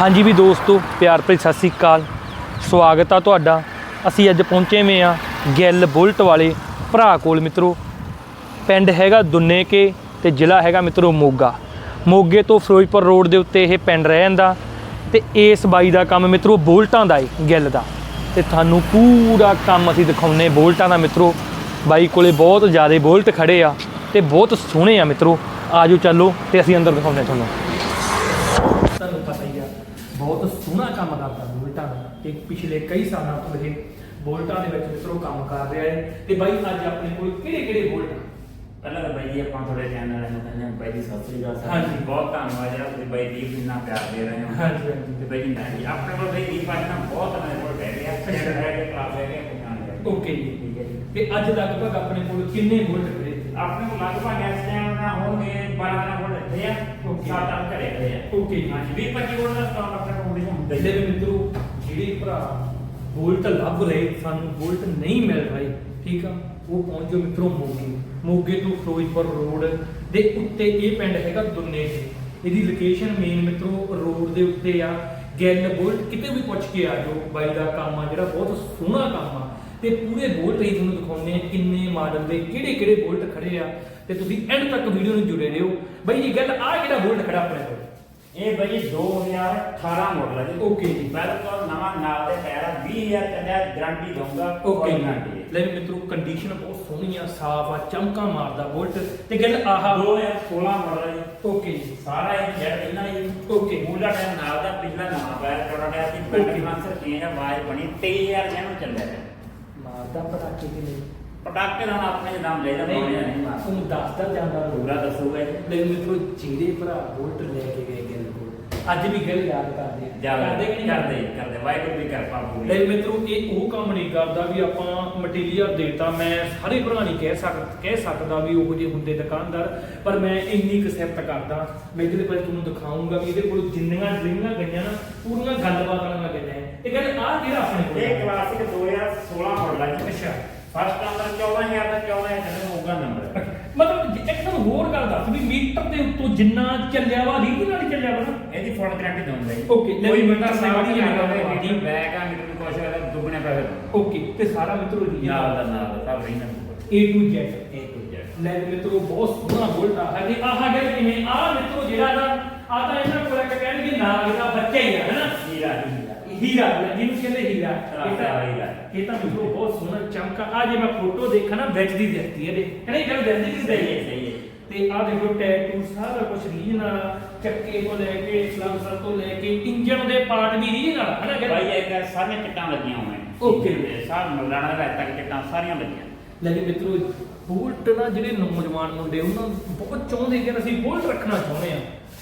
ਹਾਂਜੀ ਵੀ ਦੋਸਤੋ, ਪਿਆਰ ਭਰੀ ਸਤਿ ਸ੍ਰੀ ਅਕਾਲ। ਸਵਾਗਤ ਆ ਤੁਹਾਡਾ। ਅਸੀਂ ਅੱਜ ਪਹੁੰਚੇ ਹੋਏ ਆ ਗਿੱਲ ਬੁਲਟ ਵਾਲੇ ਭਰਾ ਕੋਲ ਮਿੱਤਰੋ। ਪਿੰਡ ਹੈਗਾ ਦੁੰਨੇ ਕੇ ਤੇ ਜ਼ਿਲ੍ਹਾ ਹੈਗਾ ਮਿੱਤਰੋ ਮੋਗਾ। ਮੋਗੇ ਤੋਂ ਫਿਰੋਜ਼ਪੁਰ ਰੋਡ ਦੇ ਉੱਤੇ ਇਹ ਪਿੰਡ ਰਹਿ ਜਾਂਦਾ ਤੇ ਇਸ ਬਾਈ ਦਾ ਕੰਮ ਮਿੱਤਰੋ ਬੁਲਟਾਂ ਦਾ ਏ, ਗਿੱਲ ਦਾ। ਤੇ ਤੁਹਾਨੂੰ ਪੂਰਾ ਕੰਮ ਅਸੀਂ ਦਿਖਾਉਨੇ ਬੁਲਟਾਂ ਦਾ ਮਿੱਤਰੋ। ਬਾਈ ਕੋਲੇ ਬਹੁਤ ਜ਼ਿਆਦਾ ਬੁਲਟ ਖੜੇ ਆ ਤੇ ਬਹੁਤ ਸੋਹਣੇ ਆ ਮਿੱਤਰੋ। ਆਜੋ ਚੱਲੋ ਤੇ ਅਸੀਂ ਅੰਦਰ ਦਿਖਾਉਂਦੇ ਤੁਹਾਨੂੰ। ਤੁਹਾਨੂੰ ਪਤਾ ਬਹੁਤ ਸੋਹਣਾ ਕੰਮ ਕਰਦਾ ਬੁਲਟਾਂ ਤੇ ਪਿਛਲੇ ਕਈ ਸਾਲਾਂ ਤੋਂ ਇਹ ਬੁਲਟਾਂ ਦੇ ਵਿੱਚ ਮਿੱਤਰੋ ਕੰਮ ਕਰ ਰਿਹਾ ਹੈ। ਤੇ ਬਾਈ ਅੱਜ ਆਪਣੇ ਕੋਲ ਕਿਹੜੇ ਕਿਹੜੇ ਬੁਲਟ ਆ? ਪਹਿਲਾਂ ਤਾਂ ਬਾਈ ਜੀ ਆਪਾਂ ਤੁਹਾਡੇ ਚੈਨਲ ਨੂੰ ਕਹਿੰਦੇ ਹਾਂ ਬਾਈ ਜੀ ਸਤਿ ਸ੍ਰੀ ਅਕਾਲ ਸਰ ਹਾਂਜੀ। ਬਹੁਤ ਧੰਨਵਾਦ ਜਿਹੜਾ ਤੁਸੀਂ ਬਾਈ ਦੀਪ ਨੂੰ ਇੰਨਾ ਪਿਆਰ ਦੇ ਰਹੇ ਹੋ। ਹਾਂਜੀ, ਹਾਂਜੀ। ਤੇ ਬਾਈ ਜੀ ਮੈਂ ਜੀ ਆਪਣੇ ਕੋਲ ਬਾਈ ਦੀਪ ਅੱਜ ਨਾ ਬਹੁਤ ਮੇਰੇ ਕੋਲ ਬਹਿ ਗਿਆ ਜਿਹੜੇ ਰਹਿ ਕੇ ਕਲਾਸ ਰਹਿ ਕੇ ਪਛਾਣ ਗਿਆ ਓਕੇ ਜੀ। ਠੀਕ ਹੈ ਜੀ। ਤੇ ਅੱਜ ਲਗਭਗ ਆਪਣੇ ਕੋਲ ਕਿੰਨੇ ਬੁਲਟ ਖੜੇ? ਆਪਣੇ ਕੋਲ ਲਗਭਗ ਇਸ ਟਾਈਮ ਨਾ ਹੋਣਗੇ 12 ਦਿਨ ਕੋਲ ਇੱਥੇ ਆ Okay. ਸੱਤ ਅੱਠ ਘਰੇ ਖੜੇ ਆ। Okay ਜੀ। ਹਾਂਜੀ 20 25 ਕੋਲ ਦਾ ਸਟਾਕ ਆਪਣੇ ਕੋਲ ਹੁੰਦੀ। ਹੀ ਵੀ ਮਿੱਤਰੋ ਜਿਹੜੇ ਭਰਾ ਬੁਲਟ ਲੱਭ ਰਹੇ ਸਾਨੂੰ ਬੁਲਟ ਨਹੀਂ ਮਿਲ ਰਹੇ ਠੀਕ ਆ? ਉਹ ਪਹੁੰਚੋ ਮਿੱਤਰੋ ਮੋਗੇ। ਮੋਗੇ ਤੋਂ ਫਿਰੋਜ਼ਪੁਰ ਰੋਡ ਦੇ ਉੱਤੇ ਇਹ ਪਿੰਡ ਹੈਗਾ ਦੁੰਨੇ ਤੇ ਇਹਦੀ ਲੋਕੇਸ਼ਨ ਮੇਨ ਮਿੱਤਰੋ ਰੋਡ ਦੇ ਉੱਤੇ ਆ। ਗਿੱਲ ਬੁਲਟ ਕਿਤੇ ਵੀ ਪੁੱਛ ਕੇ ਆ ਜਾਓ ਬਾਈ ਦਾ ਕੰਮ ਆ ਜਿਹੜਾ ਬਹੁਤ ਸੋਹਣਾ ਕੰਮ ਆ। ਤੇ ਪੂਰੇ ਬੁਲਟ ਹੀ ਤੁਹਾਨੂੰ ਦਿਖਾਉਂਦੇ ਆ ਕਿੰਨੇ ਮਾਡਲ ਦੇ ਕਿਹੜੇ ਕਿਹੜੇ ਬੁਲਟ ਖੜੇ ਆ ਤੇ ਤੁਸੀਂ ਐਂਡ ਤੱਕ ਵੀਡੀਓ ਨੂੰ ਜੁੜੇ ਰਹੋ। ਬਾਈ ਇਹ ਗੱਲ ਆ ਕਿਹੜਾ ਬੁਲਟ ਖੜਾ ਆਪਣੇ ਕੋਲ? ਇਹ ਬਾਈ ਜੀ 2018 ਮਾਡਲ ਹੈ ਜੀ। Okay ਜੀ। ਬਿਲਕੁਲ ਨਵਾਂ ਨਾਲ ਦੇ ਟਾਇਰ ਆ 20000 ਚੱਲਿਆ ਗਾਰੰਟੀ ਦਊਂਗਾ ਓਕੇ ਹੈ। ਲੈ ਵੀ ਮਿੱਤਰੋ ਕੰਡੀਸ਼ਨ ਬਹੁਤ ਸੋਹਣੀ ਆ ਸਾਫ਼ ਆ ਚਮਕਾਂ ਮਾਰਦਾ ਬੁਲਟ। ਤੇ ਗੱਲ ਆਹਾ 2016 ਮਾਡਲ ਹੈ ਓਕੇ ਜੀ। ਸਾਰਾ ਇਹ ਜੈਟ ਇਹਨਾਂ ਹੀ। Okay. ਮੂਲਾ ਟਾਈਮ ਨਾਲ ਦਾ ਪਿਛਲਾ ਨਵਾਂ ਪੈਰ ਚੌੜਾ ਟਾਇਰ. ਬੈਟਰੀ ਮਾਸਰ ਚੇਂਜ ਆਵਾਜ਼ ਬਣੀ 23000 ਜਿਹਨੂੰ ਚੱਲਿਆ ਹੈ ਮਾਰਦਾ ਪਟਾਕੇ ਨਹੀਂ ਪਟਾਕੇ ਦਾ ਆਪਣੇ ਨਾਮ ਲੈ ਜਾਂਦੇ ਹੋਣੇ ਨਹੀਂ ਮਾਰ ਤੁਹਾਨੂੰ ਦੱਸਦਾ ਜਾਂਦਾ ਪੂਰਾ ਦੱਸੂਗਾ। ਲੈ ਮਿੱਤਰੋ ਜਿਹੜੇ ਭਰਾ ਬੁਲਟ ਲੈ ਕੇ ਗਏ ਗਿੱਲ ਕੋਲ ਅੱਜ ਵੀ ਗੱਲ ਯਾਦ ਜਾ ਕਰਦੇ ਕਿ ਨਹੀਂ ਕਰਦੇ? ਕਰਦੇ। ਵਾਹਿਗੁਰੂ ਦੀ ਕਿਰਪਾ ਲੈ ਪੂਰੀ ਮਿੱਤਰੋ ਇਹ ਉਹ ਕੰਮ ਨਹੀਂ ਕਰਦਾ ਵੀ ਆਪਾਂ ਮਟੀਰੀਅਲ ਦੇਤਾ ਮੈਂ ਸਾਰੇ ਭਰਾ ਨਹੀਂ ਕਹਿ ਸਕ ਕਹਿ ਸਕਦਾ ਵੀ ਉਹੋ ਜਿਹੇ ਹੁੰਦੇ ਦੁਕਾਨਦਾਰ ਪਰ ਮੈਂ ਇੰਨੀ ਕਸੈਪਟ ਕਰਦਾ। ਮੈਂ ਇਹਦੇ ਪਰ ਤੁਹਾਨੂੰ ਦਿਖਾਉਂਗਾ ਵੀ ਇਹਦੇ ਕੋਲ ਜਿੰਨੀਆਂ ਡਰਿੰਗਾਂ ਗਈਆਂ ਨਾ ਪੂਰੀਆਂ ਗੱਲਬਾਤ ਵਾਲੀਆਂ ਗਈਆਂ ਹੈ। ਇਹ ਗੱਲ ਆ ਜਿਹੜਾ ਆਪਣੇ ਕੋਲ ਇਹ ਕਲਾਸਿਕ 2016 ਮਾਡਲ ਹੈ ਜੀ। ਅੱਛਾ। ਫਸਟ ਨੰਬਰ 14000 ਦਾ 14000 ਚੱਲਣ ਹੋਊਗਾ ਨੰਬਰ ਮਤਲਬ ਇੱਕ ਤੁਹਾਨੂੰ ਹੋਰ ਗੱਲ ਦੱਸ ਵੀ ਮੀਟਰ ਦੇ ਉੱਤੋਂ ਜਿੰਨਾ ਚੱਲਿਆ ਵਾ ਰੀਡ ਨਾਲ ਚੱਲਿਆ ਵਾ ਨਾ ਇਹਦੀ ਫੁੱਲ ਗਾਰੰਟੀ ਦਊਂਗਾ ਜੀ। Okay, ਲੈ ਕੋਈ ਵੀ ਬੰਦਾ ਮੀਟਰ ਸਾਡੀ ਸਾਡੀ ਨਾ ਲਗਾਵੇ, ਹੋਵੇ ਮੀਟਰ ਬੈਗ ਆ ਮੀਟਰ ਨੂੰ ਕੁਛ ਹੋਇਆ ਦੁੱਗਣੇ ਪੈਸੇ ਦਊਂਗਾ ਓਕੇ ਤੇ ਸਾਰਾ ਮਿੱਤਰੋ ਜੀ ਨਾਲ ਦਾ ਨਾਲ ਦਾ ਸਭ ਰਹੀ ਨਾ A to Z ਇਹ ਤੋਂ ਜੈਟ ਲੈ ਵੀ ਮਿੱਤਰੋ ਬਹੁਤ ਸੋਹਣਾ ਬੁਲਟ ਆ। ਹੈ ਤੇ ਆਹ ਗੱਲ ਕਿਵੇਂ ਆ ਮਿੱਤਰੋ ਜਿਹੜਾ ਨਾ ਆ ਤਾਂ ਇਹਨਾਂ ਕੋਲ ਇੱਕ ਕਹਿਣਗੇ ਨਾ ਇਹਦਾ ਬੱਚਾ ਹੀ ਆ ਹੈਨਾ? ਹੀਰਾ ਹੀਰਾ। ਹੀਰਾ ਜਿਹਨੂੰ ਕਹਿੰਦੇ ਹੀਰਾ। ਇਹ ਤਾਂ ਹਾਂ, ਹੀਰਾ। ਇਹ ਤਾਂ ਮਿੱਤਰੋ ਬਹੁਤ ਸੋਹਣਾ ਚਮਕਾ। ਆ ਜੇ ਮੈਂ ਫੋਟੋ ਦੇਖਾਂ ਨਾ ਵਿੱਚ ਦੀ ਦਿਖਦੀ ਇਹਦੇ। ਕਹਿੰਦੇ ਇਹ ਗੱਲ ਦਿਖਦੀ ਕਿ ਸਹੀ ਹੈ ਸਹੀ ਹੈ। ਤੇ ਆ ਦੇਖੋ ਟੈਟੂ ਸਾਰਾ ਕੁਝ ਰੀਜਨਲ ਚੱਕੇ ਤੋਂ ਲੈ ਕੇ ਸਲੰਸਰ ਤੋਂ ਲੈ ਕੇ ਇੰਜਨ ਦੇ ਪਾਰਟ ਵੀ ਰੀਜਨਲ ਹਨਾ ਗੱਲ ਭਾਈ ਇਹ ਸਾਰੀਆਂ ਚਿੱਟਾਂ ਲੱਗੀਆਂ ਹੋਈਆਂ. ਤੇ ਸਾਰ ਮਲਾਣਾ ਦਾ ਤੱਕ ਚਿੱਟਾਂ ਸਾਰੀਆਂ ਲੱਗੀਆਂ। ਲੇਕਿਨ ਮਿੱਤਰੋ ਬੁਲਟ ਨਾ ਜਿਹੜੇ ਨੌਜਵਾਨ ਮੁੰਡੇ ਉਹਨਾਂ ਬਹੁਤ ਚਾਹੁੰਦੇ ਕਿ ਅਸੀਂ ਬੁਲਟ ਰੱਖਣਾ ਚਾਹੁੰਦੇ ਆ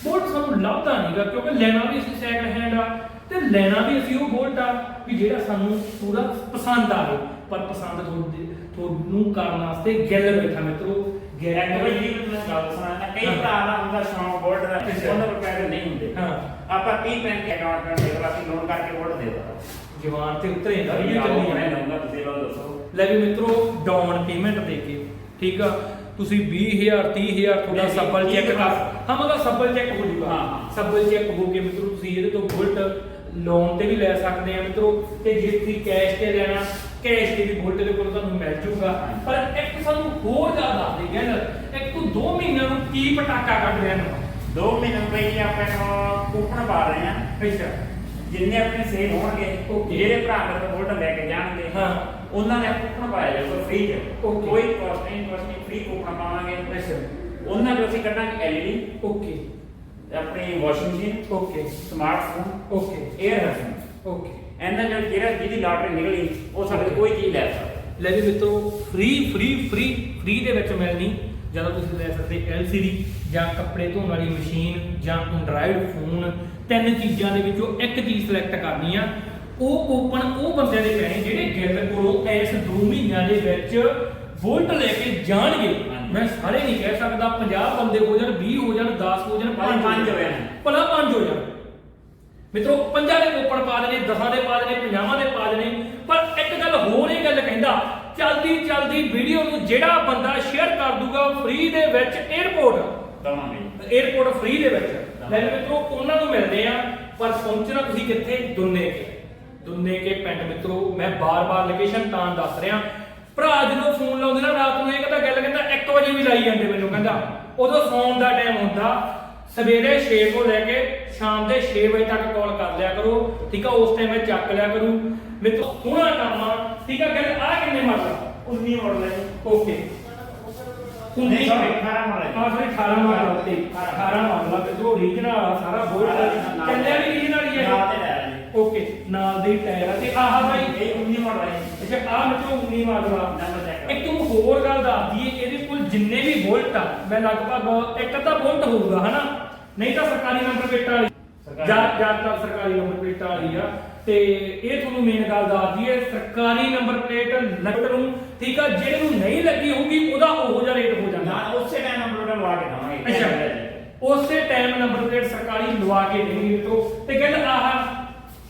ਬੁਲਟ ਸਾਨੂੰ ਲੱਭਦਾ ਨਹੀਂਗਾ ਕਿਉਂਕਿ ਲੈਣਾ ਵੀ ਅਸੀਂ ਸੈਕਿੰਡ ਹੈਂਡ ਆ ਤੇ ਲੈਣਾ ਵੀ ਅਸੀਂ ਉਹ ਬੁਲਟ ਆ ਵੀ ਜਿਹੜਾ ਸਾਨੂੰ ਪੂਰਾ ਪਸੰਦ ਆਵੇ। ਪਰ ਪਸੰਦ ਤੁਹਾਨੂੰ ਤੁਹਾਨੂੰ ਕਰਨ ਵਾਸਤੇ ਗਿੱਲ ਬੈਠਾ ਮਿੱਤਰੋ ਵਾਰੀ ਜੀ ਮੈਂ ਗੱਲ ਸੁਣਾਣਾ ਕਈ ਹਾਂ। ਭਰਾ ਦਾ ਹੁੰਦਾ ਸ਼ੌਂਕ ਬੋਰਡ ਦਾ। ਉਹਨਾਂ ਕੋਲ ਪੈਸੇ ਨਹੀਂ ਹੁੰਦੇ ਹਾਂ। ਆਪਾਂ 30 ਪੈਨ ਕੇ ਅਕਾਊਂਟ ਪੈਨ ਦੇ ਵਾਸਤੇ ਲੋਨ ਕਰਕੇ ਬੋਰਡ ਦੇ ਦੋ ਜਵਾਨ ਤੇ ਉਤਰੇਗਾ ਵੀ ਇਹ ਚੱਲੀ ਜਾਣਾ। ਲਊਂਗਾ ਤੁਸੀਂ ਲਓ ਦੱਸੋ ਲੈ ਵੀ ਮਿੱਤਰੋ ਡਾਊਨ ਪੇਮੈਂਟ ਦੇ ਕੇ ਠੀਕ ਆ ਤੁਸੀਂ 20000 30000 ਤੁਹਾਡਾ ਸੱਬਲ ਚੈੱਕ ਕਰ ਹਾਂ ਮਤਲਬ ਸੱਬਲ ਚੈੱਕ ਹੋ ਜੂਗਾ ਹਾਂ। ਸੱਬਲ ਚੈੱਕ ਹੋ ਕੇ ਮਿੱਤਰੋ ਤੁਸੀਂ ਇਹਦੇ ਤੋਂ ਬੁਲਟ ਲੋਨ ਤੇ ਵੀ ਲੈ ਸਕਦੇ ਆ ਮਿੱਤਰੋ ਤੇ ਜੇ ਤੁਸੀਂ ਕੈਸ਼ ਤੇ ਲੈਣਾ ਕੈਸ਼ ਤੇ ਵੀ ਦੇ ਕੋਲ ਤੁਹਾਨੂੰ ਮਿਲ ਜੂਗਾ। ਪਰ ਇੱਕ ਸਾਨੂੰ ਹੋਰ ਜ਼ਿਆਦਾ ਦੇ ਗਿਆ ਇੱਕ ਤੋਂ 2 ਮਹੀਨਿਆਂ ਨੂੰ ਕੀ ਪਟਾਕਾ ਕੱਢ ਰਿਹਾ ਨਾ ਦੋ ਮਹੀਨੇ ਪਹਿਲੇ ਆਪਾਂ ਨੂੰ ਕੂਪਨ ਪਾ ਰਹੇ ਹਾਂ। ਅੱਛਾ। ਜਿੰਨੇ ਆਪਣੇ ਸੇਲ ਹੋਣਗੇ. ਜਿਹੜੇ ਭਰਾ ਮੇਰੇ ਬੋਰਡ ਲੈ ਕੇ ਜਾਣਗੇ ਹਾਂ। ਉਹਨਾਂ ਨੇ ਕੂਪਨ ਪਾਇਆ ਜਾਊਗਾ ਫ੍ਰੀ ਚ. ਕੋਈ ਕਾਸਟ ਨਹੀਂ ਕੁਛ ਨਹੀਂ ਫ੍ਰੀ ਕੂਪਨ ਪਾਵਾਂਗੇ। ਅੱਛਾ। ਉਹਨਾਂ ਨੂੰ ਅਸੀਂ ਕੱਢਾਂਗੇ ਐਲਈਡੀ ਓਕੇ। ਆਪਣੀ washing machine okay. Smartphone okay. Air Hasan okay. ਇਹਨਾਂ ਜੋ ਜਿਹੜਾ ਜਿਹਦੀ ਲਾਟਰੀ ਨਿਕਲੀ ਉਹ ਸਾਡੇ ਕੋਈ ਚੀਜ਼ ਲੈ ਸਕਦਾ। ਲੈ ਵੀ ਮਿੱਤਰੋ ਫ੍ਰੀ ਫ੍ਰੀ ਫ੍ਰੀ ਫ੍ਰੀ ਦੇ ਵਿੱਚ ਮਿਲਣੀ ਜਦੋਂ ਤੁਸੀਂ ਲੈ ਸਕਦੇ LCD ਜਾਂ ਕੱਪੜੇ ਧੋਣ ਵਾਲੀ ਮਸ਼ੀਨ ਜਾਂ ਐਂਡਰਾਇਡ ਫੋਨ ਤਿੰਨ ਚੀਜ਼ਾਂ ਦੇ ਵਿੱਚੋਂ ਇੱਕ ਚੀਜ਼ ਸਿਲੈਕਟ ਕਰਨੀ ਆ। ਉਹ ਕੂਪਨ ਉਹ ਬੰਦਿਆਂ ਦੇ ਪੈਣੇ ਜਿਹੜੇ ਗਿੱਲ ਕੋਲੋਂ ਇਸ 2 ਮਹੀਨਿਆਂ ਦੇ ਵਿੱਚ ਵੋਲਟ ਲੈ ਕੇ ਜਾਣਗੇ। ਮੈਂ ਸਾਰੇ ਨਹੀਂ ਕਹਿ ਸਕਦਾ 50 ਬੰਦੇ ਹੋ ਜਾਣ 20 ਹੋ ਜਾਣ 10 ਹੋ ਜਾਣ ਭਾਵੇਂ ਪੰਜ ਹੋ ਜਾਣ। ਭਲਾ ਪੰਜ ਹੋ ਜਾਣ। ਮਿੱਤਰੋ ਪੰਜਾਂ ਦੇ ਕੋਪਣ ਪਾ ਦੇਣੇ ਦਸਾਂ ਦੇ ਪਾ ਦੇਣੇ ਪੰਜਾਹਾਂ ਦੇ ਪਾ ਦੇਣੇ। ਪਰ ਇੱਕ ਗੱਲ ਹੋਰ ਇਹ ਗੱਲ ਕਹਿੰਦਾ ਚਲਦੀ ਚਲਦੀ ਵੀਡੀਓ ਨੂੰ ਜਿਹੜਾ ਬੰਦਾ ਸ਼ੇਅਰ ਕਰ ਦੂਗਾ ਫ੍ਰੀ ਦੇ ਵਿੱਚ 에어ਪੋਰਟ ਦਵਾਂਗੇ। 에어ਪੋਰਟ ਫ੍ਰੀ ਦੇ ਵਿੱਚ। ਲੈ ਮਿੱਤਰੋ ਉਹਨਾਂ ਨੂੰ ਮਿਲਦੇ ਆ ਪਰ ਪਹੁੰਚਣਾ ਤੁਸੀਂ ਕਿੱਥੇ? ਦੁੰਨੇ ਕੇ। ਦੁੰਨੇ ਕੇ ਪਿੰਡ ਮਿੱਤਰੋ ਮੈਂ ਬਾਰ-ਬਾਰ ਲੋਕੇਸ਼ਨ ਤਾਂ ਦੱਸ ਰਿਹਾ। ਭਰਾ ਜਦੋਂ ਫੋਨ ਲਾਉਂਦੇ ਨਾ ਰਾਤ ਨੂੰ ਇਹ ਕਹਿੰਦਾ ਗੱਲ ਕਹਿੰਦਾ ਇੱਕ ਵਜੇ ਵੀ ਲਾਈ ਜਾਂਦੇ ਮੈਨੂੰ ਕਹਿੰਦਾ। ਉਦੋਂ ਫੋਨ ਦਾ ਟਾਈਮ ਹੁੰਦਾ ਸਵੇਰੇ 6 ਤੋਂ ਲੈ ਕੇ ਸ਼ਾਮ ਦੇ 6 ਵਜੇ ਤੱਕ ਕਾਲ ਕਰ ਲਿਆ ਕਰੋ ਠੀਕ ਆ? ਉਸ ਟਾਈਮ ਮੈਂ ਚੱਕ ਲਿਆ ਕਰੂ। ਮੇਰੇ ਤੋਂ ਸੋਹਣਾ ਕੰਮ ਆ ਠੀਕ ਆ? ਗੱਲ ਆ ਕਿੰਨੇ ਮਾਰਦਾ 19 ਮਾਡਲ ਹੈ ਓਕੇ ਨਹੀਂ, sorry, 18 model ਹੈ। sorry, 18 ਮਾਡਲ ਤੇ 18 ਮਾਡਲ ਤੇ ਜੋ ਓਰੀਜਨਲ ਆ। ਸਾਰਾ ਬੋਲਟ ਚੱਲਿਆ ਵੀ ਓਰੀਜਨਲ ਹੀ ਹੈ ਓਕੇ ਨਾਲ ਦੇ ਟਾਇਰ ਆ। ਤੇ ਆਹ ਭਾਈ ਇਹ 19 ਮਾਡਲ ਹੈ ਅੱਛਾ ਆਹ ਵਿੱਚੋਂ 19 ਮਾਡਲ ਆ ਨੰਬਰ ਚੈੱਕ ਕਰੋ। ਇੱਕ ਤੁਹਾਨੂੰ ਹੋਰ ਗੱਲ ਦੱਸ ਦਈਏ ਇਹਦੇ ਕੋਲ ਜਿੰਨੇ ਵੀ ਬੋਲਟ ਆ ਮੈਂ ਲਗਭਗ ਇੱਕ ਅੱਧਾ ਬੋਲਟ ਹੋਊਗਾ ਹਨਾ? ਨਹੀਂ ਤਾਂ ਸਰਕਾਰੀ ਨੰਬਰ ਪਲੇਟਾਂ ਵਾਲੀ ਸਰਕਾਰੀ। ਜਾਂ ਜ਼ਿਆਦਾਤਰ ਸਰਕਾਰੀ ਨੰਬਰ ਪਲੇਟਾਂ ਵਾਲੀ ਆ। ਤੇ ਇਹ ਤੁਹਾਨੂੰ ਮੇਨ ਗੱਲ ਦੱਸ ਦਈਏ ਸਰਕਾਰੀ ਨੰਬਰ ਪਲੇਟ ਲੱਗਣ ਨੂੰ ਠੀਕ ਆ ਜਿਹੜੇ ਨੂੰ ਨਹੀਂ ਲੱਗੀ ਹੋਊਗੀ ਉਹਦਾ ਉਹੋ ਜਿਹਾ ਰੇਟ ਹੋ ਜਾਂਦਾ। ਨਾ ਉਸੇ ਟਾਈਮ ਨੰਬਰ ਲਵਾ ਕੇ ਦਵਾਂਗੇ। ਅੱਛਾ। ਉਸੇ ਟਾਈਮ ਨੰਬਰ ਪਲੇਟ ਸਰਕਾਰੀ ਲਵਾ ਕੇ ਦੇਣਗੇ ਮਿੱਤਰੋ ਤੇ ਗੱਲ ਆਹ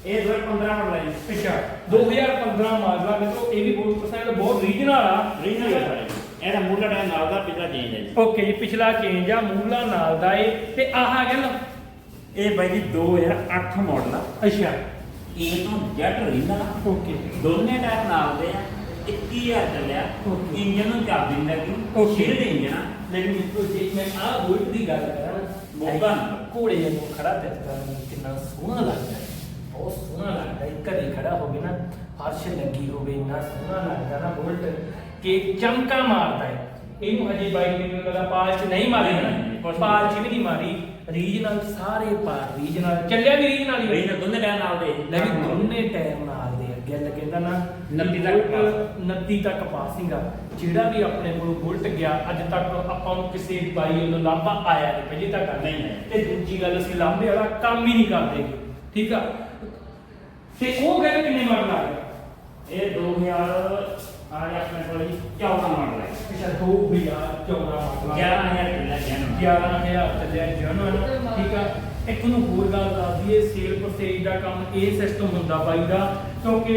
ਇਹ 2015 ਮਾਡਲ ਹੈ ਅੱਛਾ 2015 ਮਾਡਲ ਆ ਮਿੱਤਰੋ ਇਹ ਵੀ ਬਹੁਤ ਪਸੰਦ ਬਹੁਤ ਰੀਜਨਲ ਆ। ਰੀਜਨਲ ਹੈ ਇਹਦਾ ਟਾਈਮ ਨਾਲ ਦਾ ਪਿਛਲਾ ਚੇਂਜ ਹੈ ਜੀ। ਓਕੇ ਜੀ ਪਿਛਲਾ ਚੇਂਜ ਆ ਮੂਲਾ ਨਾਲ ਦਾ ਏ। ਤੇ ਆਹ ਗੱਲ ਇਹ ਬਾਈ ਜੀ 2008 ਮਾਡਲ ਆ। ਅੱਛਾ। ਇਹ ਤੋਂ ਜੈਟ ਰੀਨਾ ਓਕੇ। ਦੋਨੇ ਟਾਇਰ ਨਾਲ ਦੇ ਆ। 21000 ਚੱਲਿਆ। Okay. ਇੰਜਨ ਨੂੰ ਚਾਬੀ ਲੱਗੀ Okay. ਸ਼ੀਲਡ ਇੰਜਨ ਆ। ਲੇਕਿਨ ਮਿੱਤਰੋ ਜੇ ਮੈਂ ਆਹ ਬੁਲਟ ਦੀ ਗੱਲ ਕਰਾਂ। ਮੋਗਾ। ਘੋੜੇ ਨੂੰ ਖੜਾ ਦਿੱਤਾ ਕਿੰਨਾ ਸੋਹਣਾ ਲੱਗਦਾ ਹੈ। ਬਹੁਤ ਸੋਹਣਾ ਲੱਗਦਾ ਹੈ। ਘਰੇ ਖੜਾ ਹੋਵੇ ਨਾ ਫਰਸ਼ ਲੱਗੀ ਹੋਵੇ ਇੰਨਾ ਸੋਹਣਾ ਲੱਗਦਾ ਨਾ ਬੁਲਟ ਕਿ ਚਮਕਾ ਮਾਰਦਾ ਹੈ। ਇਹਨੂੰ ਹਜੇ ਬਾਈਕ ਮੈਨੂੰ ਲੱਗਾ ਪਾਲ ਚ ਨਹੀਂ ਮਾਰੀ। ਨਾ ਨਹੀਂ, ਕੁਛ ਨਹੀਂ। ਪਾਲ ਚ ਵੀ ਨਹੀਂ ਮਾਰੀ। ਰੀਜਨਲ ਸਾਰੇ ਪਾਰ ਰੀਜਨਲ ਚੱਲਿਆ ਵੀ ਰੀਜਨਲ ਹੀ ਰੀਜਨਲ ਦੋਨੇ ਟਾਇਰ ਨਾਲ ਦੇ। ਲੈ ਵੀ ਦੋਨੇ ਟਾਈਮ ਨਾਲ ਦੇ। ਅੱਗੇ ਕਹਿੰਦਾ ਨਾ 29 ਤੱਕ ਬੁਲਟ 29 ਤੱਕ ਪਾਸਿੰਗ ਆ ਜਿਹੜਾ ਵੀ ਆਪਣੇ ਕੋਲ ਬੁਲਟ ਗਿਆ ਅੱਜ ਤੱਕ ਆਪਾਂ ਨੂੰ ਕਿਸੇ ਬਾਈ ਵੱਲੋਂ ਲਾਂਭਾ ਆਇਆ ਨਹੀਂ ਪਹਿਲੀ ਤਾਂ ਗੱਲ ਨਹੀਂ। ਤੇ ਦੂਜੀ ਗੱਲ ਅਸੀਂ ਲਾਂਭੇ ਵਾਲਾ ਕੰਮ ਹੀ ਨਹੀਂ ਕਰਦੇ ਠੀਕ ਆ? ਤੇ ਉਹ ਗੱਲ ਕਿੰਨੇ ਮਾਡਲ ਆ ਗਿਆ ਇਹ 2000 ਆ ਗਿਆ ਆਪਣੇ ਕੋਲ ਜੀ 14 ਮਾਡਲ ਹੈ ਅੱਛਾ 2014 ਮਾਡਲ ਆ 11000 ਚੱਲਿਆ ਜੈਨ 11000 ਚੱਲਿਆ ਜਨਵਨ ਠੀਕ ਆ ਇੱਕ ਨੂੰ ਹੋਰ ਗੱਲ ਦੱਸ ਦਈਏ ਸੇਲ ਪਰਚੇਜ ਦਾ ਕੰਮ ਇਹ ਸਿਸਟਮ ਹੁੰਦਾ ਬਾਈ ਦਾ ਕਿਉਂਕਿ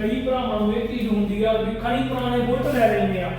ਕਈ ਭਰਾਵਾਂ ਨੂੰ ਇਹ ਚੀਜ਼ ਹੁੰਦੀ ਆ ਵੀ ਖਣੀ ਪੁਰਾਣੇ ਬੁਲਟ ਲੈ ਲੈਂਦੇ ਆ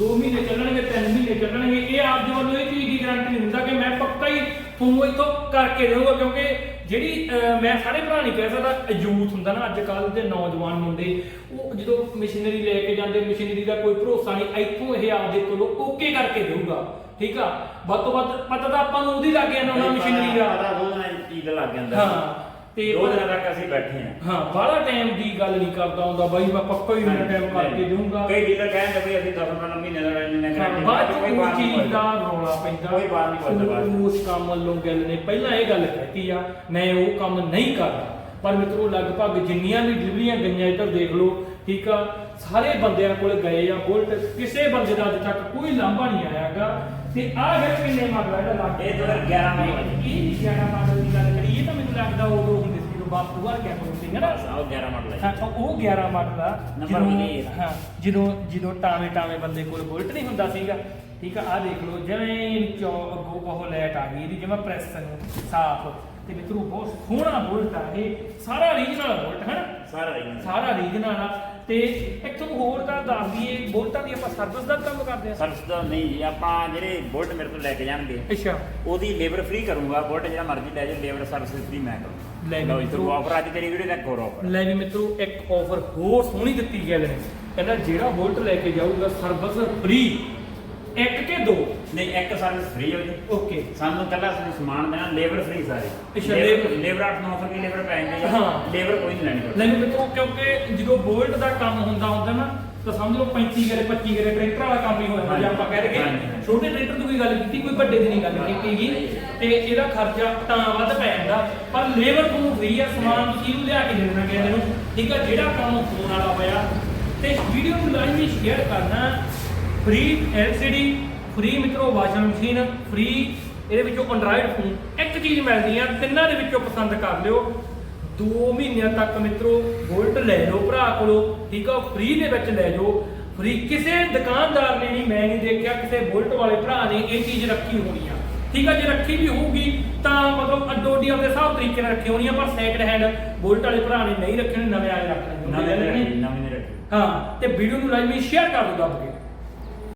2 ਮਹੀਨੇ ਚੱਲਣਗੇ 3 ਮਹੀਨੇ ਚੱਲਣਗੇ ਇਹ ਆਪ ਦੇ ਵੱਲੋਂ ਇਹ ਚੀਜ਼ ਦੀ ਗਾਰੰਟੀ ਨਹੀਂ ਦਿੰਦਾ ਕਿ ਮੈਂ ਪੱਕਾ ਹੀ ਤੁਹਾਨੂੰ ਇੱਥੋਂ ਕਰਕੇ ਦੇਵਾਂਗਾ ਕਿਉਂਕਿ ਜਿਹੜੀ ਮੈਂ ਸਾਰੇ ਭਰਾ ਨਹੀਂ ਕਹਿ ਸਕਦਾ ਯੂਥ ਹੁੰਦਾ ਨਾ ਅੱਜ ਕੱਲ ਦੇ ਨੌਜਵਾਨ ਮੁੰਡੇ ਉਹ ਜਦੋਂ ਮਸ਼ੀਨਰੀ ਲੈ ਕੇ ਜਾਂਦੇ ਮਸ਼ੀਨਰੀ ਦਾ ਕੋਈ ਭਰੋਸਾ ਨਹੀਂ ਇੱਥੋਂ ਇਹ ਆਪਦੇ ਕੋਲੋਂ ਓਕੇ ਕਰਕੇ ਦੇਊਗਾ ਠੀਕ ਆ? ਵੱਧ ਤੋਂ ਵੱਧ ਪਤਾ ਤਾਂ ਆਪਾਂ ਨੂੰ ਉਹਦੀ ਲੱਗ ਜਾਂਦਾ ਉਹਨਾਂ ਮਸ਼ੀਨਰੀ ਦਾ। ਪਤਾ ਚ ਚੀਜ਼ ਲੱਗ ਜਾਂਦਾ। ਹਾਂ। ਤੇ ਦੋ ਦਿਨਾਂ ਤੱਕ ਅਸੀਂ ਬੈਠੇ ਹਾਂ। ਹਾਂ ਬਾਹਲਾ ਟਾਈਮ ਦੀ ਗੱਲ ਨਹੀਂ ਕਰਦਾ ਹੁੰਦਾ ਬਾਈ ਮੈਂ ਪੱਕਾ ਹੀ ਮੇਰਾ ਟਾਈਮ ਕਰਕੇ ਦੇਊਂਗਾ। ਕਈ ਡੀਲਰ ਕਹਿੰਦੇ ਵੀ ਅਸੀਂ 10 15 ਮਹੀਨੇ ਦਾ ਰੈਂਟ ਨੇ ਹਾਂ, ਬਾਅਦ ਚ ਕੋਈ ਚੀਜ਼ ਦਾ ਰੌਲਾ ਪੈਂਦਾ। ਕੋਈ ਬਾਤ ਨਹੀਂ ਕਰਦਾ ਬਾਅਦ ਉਸ ਕੰਮ ਵੱਲੋਂ ਗੱਲ ਨੇ। ਪਹਿਲਾਂ ਇਹ ਗੱਲ ਕਹਿਤੀ ਆ ਮੈਂ ਉਹ ਕੰਮ ਨਹੀਂ ਕਰਦਾ। ਪਰ ਮਿੱਤਰੋ ਲਗਭਗ ਜਿੰਨੀਆਂ ਵੀ ਡਿਲੀਵਰੀਆਂ ਗਈਆਂ ਇੱਧਰ ਦੇਖ ਲਓ ਠੀਕ ਆ ਸਾਰੇ ਬੰਦਿਆਂ ਕੋਲ ਗਏ ਆ ਬੁਲਟ। ਕਿਸੇ ਬੰਦੇ ਦਾ ਅੱਜ ਤੱਕ ਕੋਈ ਲਾਂਭਾ ਨਹੀਂ ਆਇਆਗਾ। ਤੇ ਆਹ ਹੈ ਕਿੰਨੇ ਮਾਡਲ ਆ ਇਹਦਾ ਲੱਗ? ਇਹ 2011 ਮਾਡਲ ਹੈ। ਇਹ 11 ਮਾਡਲ ਦੀ ਗੱਲ ਕਰੀਏ ਤਾਂ ਮੈਨੂੰ ਲੱਗਦਾ ਉਦੋਂ ਹੁੰਦੇ ਸੀ ਜਦੋਂ ਬਾਪੂ ਵਾਰ ਕਿਆ ਹੁੰਦੇ ਸੀ ਨਾ ਆਹ 11 ਮਾਡਲ ਹੈ ਹਾਂ ਤਾਂ ਉਹ 11 ਮਾਡਲ ਆ ਨੰਬਰ ਵੀ ਨਹੀਂ ਹੈ। ਹਾਂ ਜਦੋਂ ਜਦੋਂ ਟਾਵੇਂ ਟਾਵੇਂ ਬੰਦੇ ਕੋਲ ਬੁਲਟ ਨਹੀਂ ਹੁੰਦਾ ਸੀਗਾ ਠੀਕ ਆ ਆ ਦੇਖ ਲਓ ਜਿਵੇਂ ਚੋ ਅੱਗੋਂ ਉਹ ਲੈਟ ਆ ਗਈ ਇਹਦੀ ਜਿਵੇਂ ਪ੍ਰੈਸ ਨੂੰ ਸਾਫ਼ ਤੇ ਮਿੱਤਰੋ ਬਹੁਤ ਸੋਹਣਾ ਬੁਲਟ ਆ ਇਹ ਸਾਰਾ ਰੀਜਨਲ ਬੁਲਟ ਹੈ ਨਾ ਸਾਰਾ ਰੈਂਟ ਸਾਰਾ ਰੀਜਨਲ ਆ। ਤੇ ਇੱਕ ਤੁਹਾਨੂੰ ਹੋਰ ਗੱਲ ਦੱਸ ਦਈਏ ਬੁਲਟਾਂ ਦੀ ਆਪਾਂ ਸਰਵਿਸ ਦਾ ਵੀ ਕੰਮ ਕਰਦੇ ਆ ਸਰਵਿਸ ਦਾ ਨਹੀਂ ਜੀ ਆਪਾਂ ਜਿਹੜੇ ਬੁਲਟ ਮੇਰੇ ਤੋਂ ਲੈ ਕੇ ਜਾਣਗੇ ਅੱਛਾ। ਉਹਦੀ ਲੇਬਰ ਫ੍ਰੀ ਕਰੂੰਗਾ ਬੁਲਟ ਜਿਹੜਾ ਮਰਜ਼ੀ ਲੈ ਜਾਓ ਲੇਬਰ ਸਰਵਿਸ ਫ੍ਰੀ ਮੈਂ ਕਰੂੰਗਾ। ਲੈ ਲਓ ਜੀ। ਤੁਹਾਨੂੰ ਆਫਰ ਅੱਜ ਤੇਰੀ ਵੀਡੀਓ ਦਾ ਇੱਕ ਹੋਰ ਆਫਰ ਲੈ ਵੀ ਮਿੱਤਰੋ ਇੱਕ ਆਫਰ ਹੋਰ ਸੋਹਣੀ ਦਿੱਤੀ ਗਿਆ ਨੇ ਕਹਿੰਦਾ ਜਿਹੜਾ ਬੁਲਟ ਲੈ ਕੇ ਜਾਊਗਾ ਸਰਵਿਸ ਫ੍ਰੀ ਇੱਕ ਕੇ ਦੋ? ਨਹੀਂ ਇੱਕ ਸਰਵਿਸ ਫ੍ਰੀ ਹੋ ਜੀ। ਓਕੇ। ਸਾਨੂੰ ਕੱਲਾ ਸਾਨੂੰ ਸਮਾਨ ਦੇਣਾ ਲੇਬਰ ਫ੍ਰੀ ਸਾਰੇ। ਅੱਛਾ, labor- ਲੇਬਰ 8-900 ਦੀ ਲੇਬਰ ਪੈ ਜਾਂਦੀ ਹਾਂ। ਲੇਬਰ ਕੋਈ ਨਹੀਂ ਲੈਣੀ ਪੜਦੀ ਨਹੀਂ ਮਿੱਤਰੋ ਕਿਉਂਕਿ ਜਦੋਂ ਬੋਲਟ ਦਾ ਕੰਮ ਹੁੰਦਾ ਹੁੰਦਾ ਨਾ ਤਾਂ ਸਮਝ ਲਓ 35 ਗਰੇ 25 ਗਰੇ ਟਰੈਕਟਰ ਵਾਲਾ ਕੰਮ ਹੀ ਹੋਇਆ ਜੇ ਆਪਾਂ ਕਹਿ ਹਾਂਜੀ। ਛੋਟੇ ਟਰੈਕਟਰ ਦੀ ਕੋਈ ਗੱਲ ਕੀਤੀ ਕੋਈ ਵੱਡੇ ਦੀ ਨਹੀਂ ਗੱਲ ਕੀਤੀ ਗਈ ਤੇ ਇਹਦਾ ਖਰਚਾ ਤਾਂ ਵੱਧ ਪੈ ਜਾਂਦਾ ਪਰ ਲੇਬਰ ਤੁਹਾਨੂੰ ਫ੍ਰੀ ਆ ਸਮਾਨ ਤੁਸੀਂ ਇਹਨੂੰ ਲਿਆ ਕੇ ਦੇ ਦੇਣਾ ਕਿਸੇ ਨੂੰ। ਠੀਕ ਆ ਜਿਹੜਾ ਕੰਮ ਹੋਣ ਵਾਲਾ ਹੋਇਆ ਤੇ ਵੀਡੀਓ ਨੂੰ ਲਾਈਕ ਵੀ ਸ਼ੇਅਰ ਕਰਨਾ। ਫ੍ਰੀ LCD ਫ੍ਰੀ ਮਿੱਤਰੋ ਵਾਸ਼ਿੰਗ ਮਸ਼ੀਨ ਫ੍ਰੀ ਇਹਦੇ ਵਿੱਚੋਂ ਐਂਡਰਾਇਡ ਫੋਨ ਇੱਕ ਚੀਜ਼ ਮਿਲਦੀ ਆ ਤਿੰਨਾਂ ਦੇ ਵਿੱਚੋਂ ਪਸੰਦ ਕਰ ਲਿਓ। 2 ਮਹੀਨਿਆਂ ਤੱਕ ਮਿੱਤਰੋ ਬੁਲਟ ਲੈ ਲਓ ਭਰਾ ਕੋਲੋਂ ਠੀਕ ਆ ਫ੍ਰੀ ਦੇ ਵਿੱਚ ਲੈ ਜਾਓ ਫ੍ਰੀ ਕਿਸੇ ਦੁਕਾਨਦਾਰ ਨੇ ਨਹੀਂ ਮੈਂ ਨਹੀਂ ਦੇਖਿਆ ਕਿਸੇ ਬੁਲਟ ਵਾਲੇ ਭਰਾ ਨੇ ਇਹ ਚੀਜ਼ ਰੱਖੀ ਹੋਣੀ ਆ। ਠੀਕ ਆ ਜੇ ਰੱਖੀ ਵੀ ਹੋਊਗੀ ਤਾਂ ਮਤਲਬ ਅੱਡੋਡੀ ਆਪਣੇ ਹਿਸਾਬ ਤਰੀਕੇ ਨਾਲ ਰੱਖੀ ਹੋਣੀ ਆ ਪਰ ਸੈਕਿੰਡ ਹੈਂਡ ਬੁਲਟ ਵਾਲੇ ਭਰਾ ਨੇ ਨਹੀਂ ਰੱਖੇ ਨਵੇਂ ਵਾਲੇ ਰੱਖ ਲੈਂਦੇ ਨਵੀਂ ਨੇ। ਨਵੀਂ ਨਹੀਂ ਰੱਖੀ। ਹਾਂ ਤੇ ਵੀਡੀਓ ਨੂੰ ਲਾਈਕ ਵੀ ਸ਼ੇਅਰ ਕਰ ਦਿਓ ਦੱਬ ਕੇ।